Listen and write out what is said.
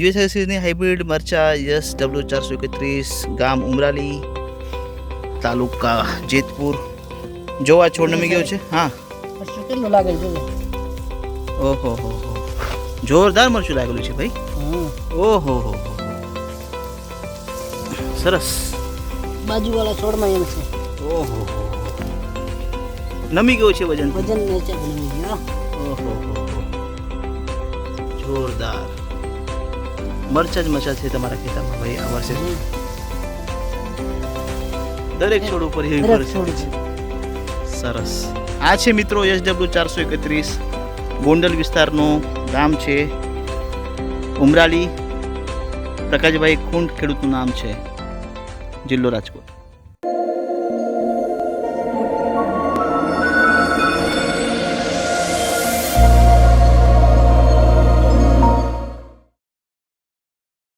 યુએસએસની hybrid મરચા yes W ચારસો એકત્રીસ ગામ ઉમરાલી તાલુકા જેતપુર. જો આ છોડ નમી ગયો છે? હા. કેટલું લાગે છે ઓહો હો હો. જોરદાર મરચું લાગેલું છે ભાઈ. ઓહો હો સરસ. બાજુવાળા છોડમાં એમ છે. ઓહો હો નમી ગયો છે વજન? વજન ઓહો. જોરદાર. મરચા જ મરચા છે તમારા ખેતરમાં ભાઈ આ વર્ષે. દરેક છોડ ઉપર એવી મરચા છે. સરસ. આ છે મિત્રો એસ ડબલ્યુ ચારસો એકત્રીસ. ગોંડલ વિસ્તારનું ગામ છે. ઉમરાલી. પ્રકાશભાઈ કુંડ ખેડૂતનું નામ છે. જિલ્લો રાજકોટ.